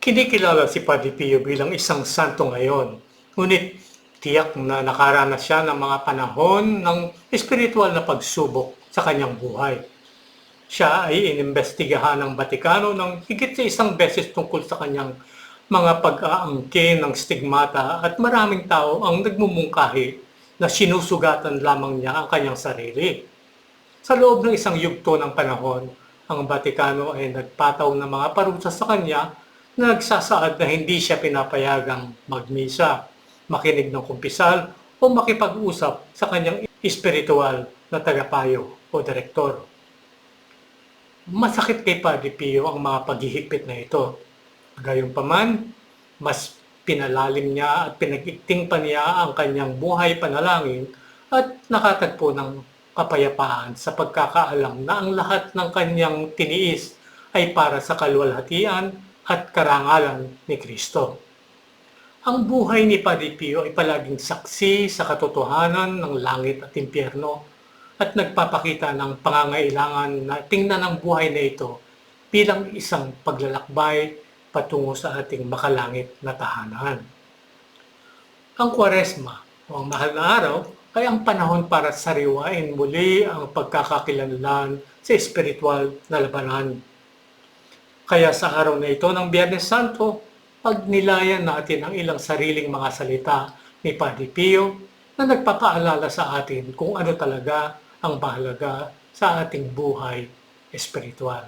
Kinikilala si Padre Pio bilang isang santo ngayon. Ngunit tiyak na nakaranas siya ng mga panahon ng espiritual na pagsubok sa kanyang buhay. Siya ay inimbestigahan ng Batikano ng higit sa isang beses tungkol sa kanyang mga pag-aangkin ng stigmata at maraming tao ang nagmumungkahi na sinusugatan lamang niya ang kanyang sarili. Sa loob ng isang yugto ng panahon, ang Batikano ay nagpataw ng mga parusa sa kanya nagsasaad na hindi siya pinapayagang magmisa, makinig ng kumpisal o makipag-usap sa kanyang espiritual na tagapayo o direktor. Masakit kay Padre Pio ang mga paghihigpit na ito. Gayunpaman, mas pinalalim niya at pinagigting pa niya ang kanyang buhay panalangin at nakatagpo ng kapayapaan sa pagkakaalam na ang lahat ng kanyang tiniis ay para sa kalwalhatian at karangalan ni Kristo. Ang buhay ni Padre Pio ay palaging saksi sa katotohanan ng langit at impyerno at nagpapakita ng pangangailangan na tingnan ang buhay na ito bilang isang paglalakbay patungo sa ating makalangit na tahanan. Ang kwaresma o ang mahal na araw ay ang panahon para sariwain muli ang pagkakakilanlan sa espiritual na labanan. Kaya sa araw na ito ng Biyernes Santo, pagnilayan natin ang ilang sariling mga salita ni Padre Pio na nagpapaalala sa atin kung ano talaga ang mahalaga sa ating buhay espiritual.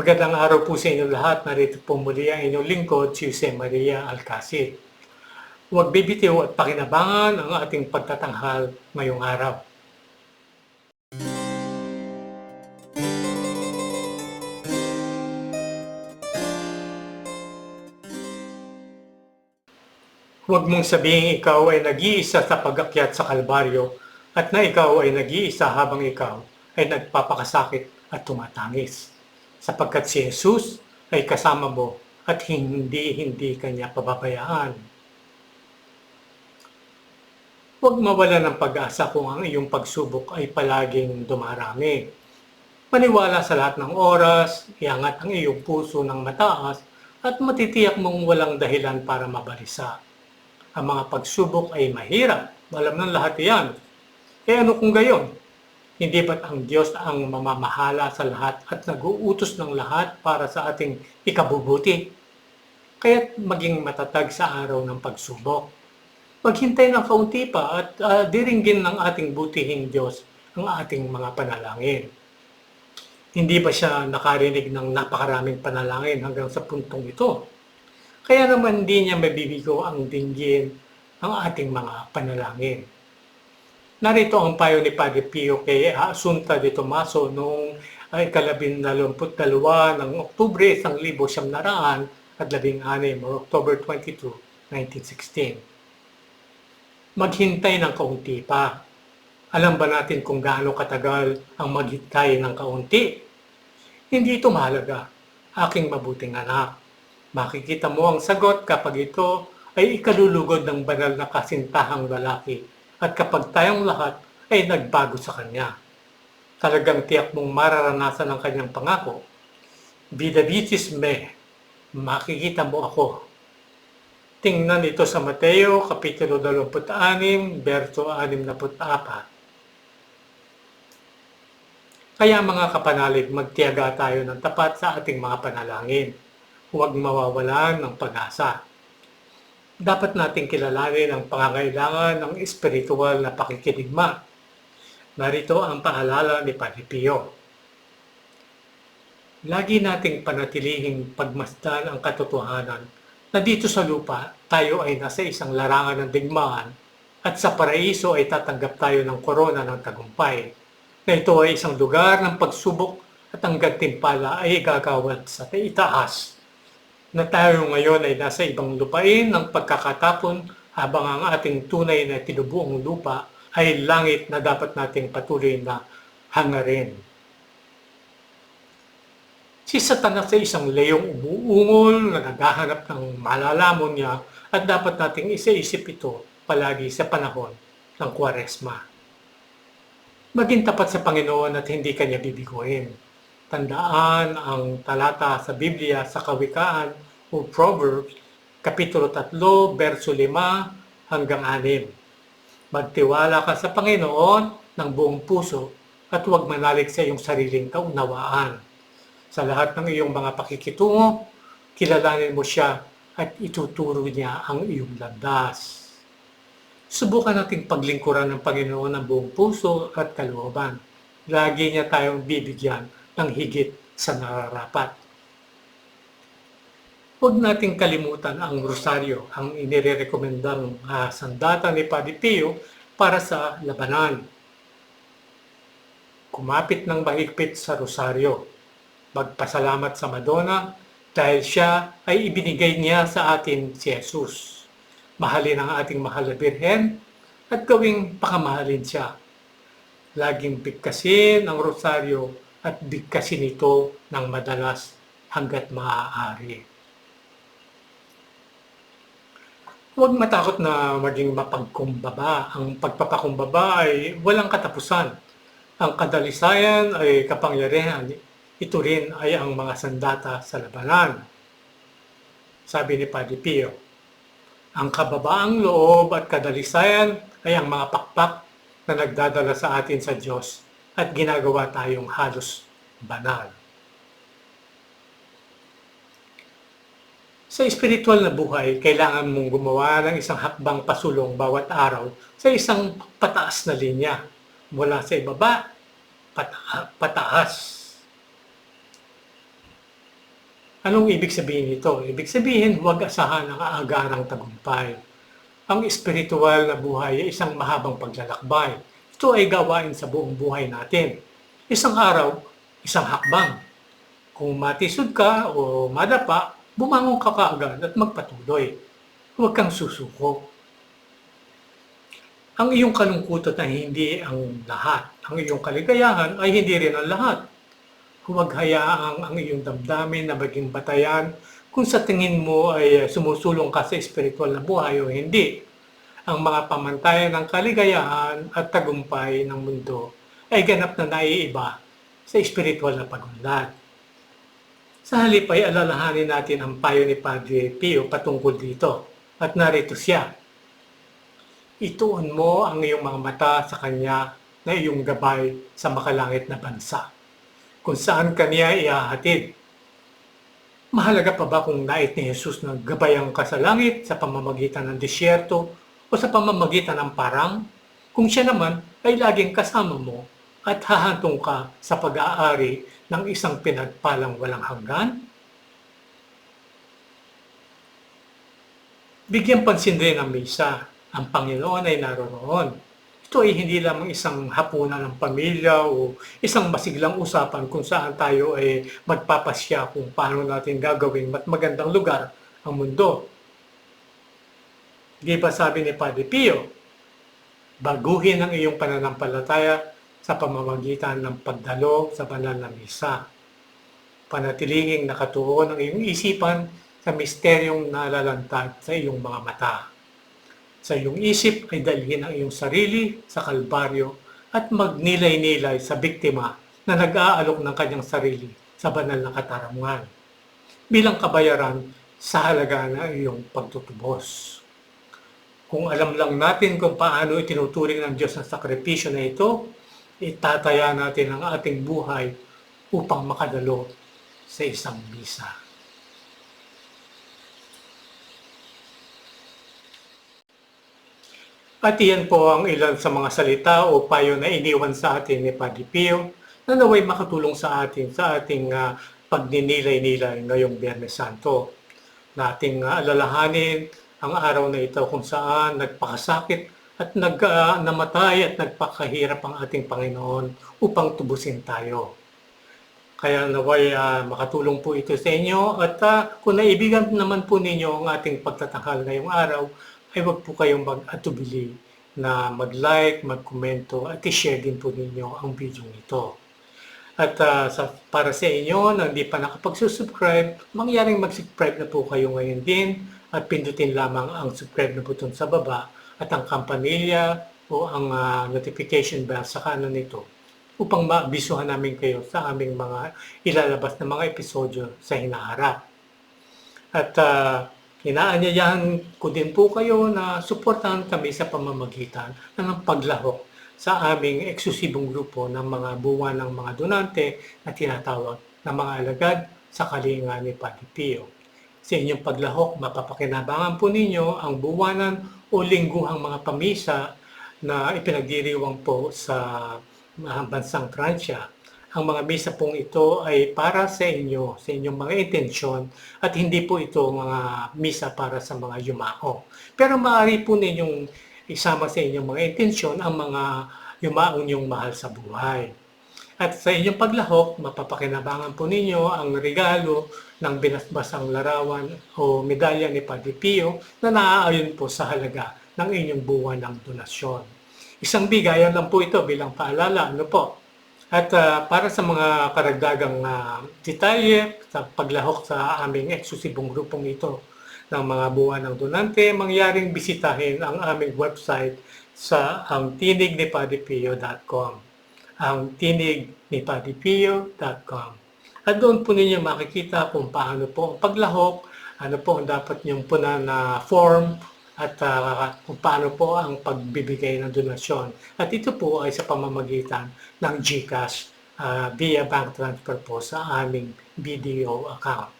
Magandang araw po sa inyo lahat. Narito po muli ang inyong lingkod, si Jose Maria Alcacid. Huwag bibitiw at pakinabangan ang ating pagtatanghal ngayong araw. Huwag mong sabihin ikaw ay nag-iisa sa pag-akyat sa Kalbaryo at na ikaw ay nag-iisa habang ikaw ay nagpapakasakit at tumatangis. Sapagkat si Jesus ay kasama mo at hindi-hindi kanya pababayaan. Huwag mawala ng pag-asa kung ang iyong pagsubok ay palaging dumarami. Maniwala sa lahat ng oras, iangat ang iyong puso ng mataas at matitiyak mong walang dahilan para mabalisa. Ang mga pagsubok ay mahirap, alam ng lahat iyan. Eh ano kung gayon? Hindi ba't ang Diyos ang mamamahala sa lahat at nag-uutos ng lahat para sa ating ikabubuti? Kaya't maging matatag sa araw ng pagsubok. Maghintay ng kaunti pa at uh, diringgin ng ating butihing Diyos ang ating mga panalangin. Hindi ba siya nakarinig ng napakaraming panalangin hanggang sa puntong ito? Kaya naman hindi niya mabibigo ang dinggin ang ating mga panalangin. Narito ang payo ni Padre Pio kay Asunta de Tomaso noong ay kalabing nalumput dalawa ng Oktubre isang libo siyam naraan at labing anim o October 22, 1916. Maghintay ng kaunti pa. Alam ba natin kung gaano katagal ang maghintay ng kaunti? Hindi ito mahalaga, aking mabuting anak. Makikita mo ang sagot kapag ito ay ikalulugod ng banal na kasintahang lalaki at kapag tayong lahat ay nagbago sa kanya. Talagang tiyak mong mararanasan ang kanyang pangako. Bidabitis me, makikita mo ako. Tingnan ito sa Mateo, Kapitulo 26, verso 64. Kaya mga kapanalig, magtiyaga tayo ng tapat sa ating mga panalangin huwag mawawalan ng pag-asa. Dapat nating kilalanin ang pangangailangan ng espiritual na pakikidigma. Narito ang paalala ni Padre Pio. Lagi nating panatilihing pagmasdan ang katotohanan na dito sa lupa tayo ay nasa isang larangan ng digmaan at sa paraiso ay tatanggap tayo ng korona ng tagumpay na ito ay isang lugar ng pagsubok at ang gantimpala ay igagawad sa itaas na tayo ngayon ay nasa ibang lupain ng pagkakatapon habang ang ating tunay na tinubuong lupa ay langit na dapat nating patuloy na hangarin. Si Satanas ay isang leyong umuungol na naghahanap ng malalamon niya at dapat nating isa-isip ito palagi sa panahon ng kwaresma. Maging tapat sa Panginoon at hindi kanya bibiguin tandaan ang talata sa Biblia sa Kawikaan o Proverbs, Kapitulo 3, verso 5 hanggang 6. Magtiwala ka sa Panginoon ng buong puso at huwag manalig sa iyong sariling kaunawaan. Sa lahat ng iyong mga pakikitungo, kilalanin mo siya at ituturo niya ang iyong landas. Subukan nating paglingkuran ng Panginoon ng buong puso at kalooban. Lagi niya tayong bibigyan ng higit sa nararapat. Huwag nating kalimutan ang rosaryo, ang inirekomendang uh, sandata ni Padre Pio para sa labanan. Kumapit ng mahigpit sa rosaryo. Magpasalamat sa Madonna dahil siya ay ibinigay niya sa atin si Jesus mahalin ang ating mahal na Birhen at gawing pakamahalin siya. Laging bigkasin ang rosaryo at bigkasin ito ng madalas hanggat maaari. Huwag matakot na maging mapagkumbaba. Ang pagpapakumbaba ay walang katapusan. Ang kadalisayan ay kapangyarihan. Ito rin ay ang mga sandata sa labanan. Sabi ni Padre Pio. Ang kababaang loob at kadalisayan ay ang mga pakpak na nagdadala sa atin sa Diyos at ginagawa tayong halos banal. Sa espiritual na buhay, kailangan mong gumawa ng isang hakbang pasulong bawat araw sa isang pataas na linya mula sa ibaba pata- pataas Anong ibig sabihin nito? Ibig sabihin, huwag asahan ang aagarang tagumpay. Ang espiritual na buhay ay isang mahabang paglalakbay. Ito ay gawain sa buong buhay natin. Isang araw, isang hakbang. Kung matisod ka o madapa, bumangon ka kaagad at magpatuloy. Huwag kang susuko. Ang iyong kalungkutan ay hindi ang lahat. Ang iyong kaligayahan ay hindi rin ang lahat Huwag hayaang ang iyong damdamin na maging batayan kung sa tingin mo ay sumusulong ka sa espiritual na buhay o hindi. Ang mga pamantayan ng kaligayahan at tagumpay ng mundo ay ganap na naiiba sa espiritual na pagunlad. Sa halip ay alalahanin natin ang payo ni Padre Pio patungkol dito at narito siya. Ituon mo ang iyong mga mata sa Kanya na iyong gabay sa makalangit na bansa kung saan kaniya iahatid. Mahalaga pa ba kung nait ni Jesus na gabayan ka sa langit sa pamamagitan ng disyerto o sa pamamagitan ng parang? Kung siya naman ay laging kasama mo at hahantong ka sa pag-aari ng isang pinagpalang walang hanggan? Bigyan pansin rin ang misa. Ang Panginoon ay naroroon ito ay hindi lamang isang hapunan ng pamilya o isang masiglang usapan kung saan tayo ay magpapasya kung paano natin gagawin mat magandang lugar ang mundo. Di ba sabi ni Padre Pio, baguhin ang iyong pananampalataya sa pamamagitan ng pagdalo sa banal na misa. Panatilinging nakatuon ang iyong isipan sa misteryong nalalantad sa iyong mga mata. Sa iyong isip ay dalhin ang iyong sarili sa kalbaryo at magnilay-nilay sa biktima na nag-aalok ng kanyang sarili sa banal na katarungan bilang kabayaran sa halaga ng iyong pagtutubos. Kung alam lang natin kung paano itinuturing ng Diyos ang sakripisyo na ito, itataya natin ang ating buhay upang makadalo sa isang misa. At iyan po ang ilan sa mga salita o payo na iniwan sa atin ni Padre Pio na naway makatulong sa atin sa ating uh, pagninilay-nilay ngayong Biyernes Santo. Nating uh, alalahanin ang araw na ito kung saan nagpakasakit at nag, uh, namatay at nagpakahirap ang ating Panginoon upang tubusin tayo. Kaya naway uh, makatulong po ito sa inyo at uh, kung naibigan naman po ninyo ang ating pagtatanghal ngayong araw, ay wag po kayong mag-atubili na mag-like, mag-komento at i-share din po ninyo ang video nito. At uh, sa, para sa inyo na hindi pa nakapag-subscribe, mangyaring mag-subscribe na po kayo ngayon din at pindutin lamang ang subscribe na button sa baba at ang kampanilya o ang uh, notification bell sa kanan nito upang maabisuhan namin kayo sa aming mga ilalabas na mga episodyo sa hinaharap. At uh, inaanyayahan ko din po kayo na suportahan kami sa pamamagitan ng paglahok sa aming eksklusibong grupo ng mga buwan ng mga donante na tinatawag na mga alagad sa kalinga ni Padre Pio. Sa inyong paglahok, mapapakinabangan po ninyo ang buwanan o lingguhang mga pamisa na ipinagdiriwang po sa bansang Pransya. Ang mga misa pong ito ay para sa inyo, sa inyong mga intensyon at hindi po ito mga misa para sa mga yumao. Pero maaari po ninyong isama sa inyong mga intensyon ang mga yumaong niyong mahal sa buhay. At sa inyong paglahok, mapapakinabangan po ninyo ang regalo ng binasbasang larawan o medalya ni Padre Pio na naaayon po sa halaga ng inyong buwan ng donasyon. Isang bigayan lang po ito bilang paalala, ano po? At uh, para sa mga karagdagang uh, detalye sa paglahok sa aming eksklusibong grupong ito ng mga buwan ng donante, mangyaring bisitahin ang aming website sa ang tinignipadipio.com ang tinignipadipio.com At doon po ninyo makikita kung paano po ang paglahok, ano po ang dapat niyong punan na form, at uh, kung paano po ang pagbibigay ng donasyon. At ito po ay sa pamamagitan ng GCash uh, via bank transfer po sa aming BDO account.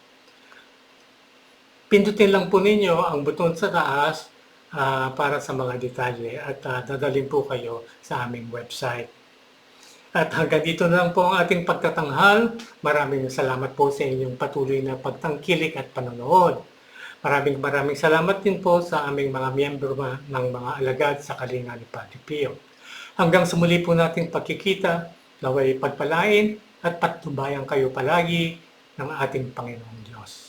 Pindutin lang po ninyo ang buton sa taas uh, para sa mga detalye at uh, dadalhin po kayo sa aming website. At hanggang dito na lang po ang ating pagtatanghal. Maraming salamat po sa inyong patuloy na pagtangkilik at panonood. Maraming maraming salamat din po sa aming mga miyembro ng mga alagad sa Kalinga ni Padre Pio. Hanggang sa muli po nating pagkikita, naway pagpalain at patnubayan kayo palagi ng ating Panginoong Diyos.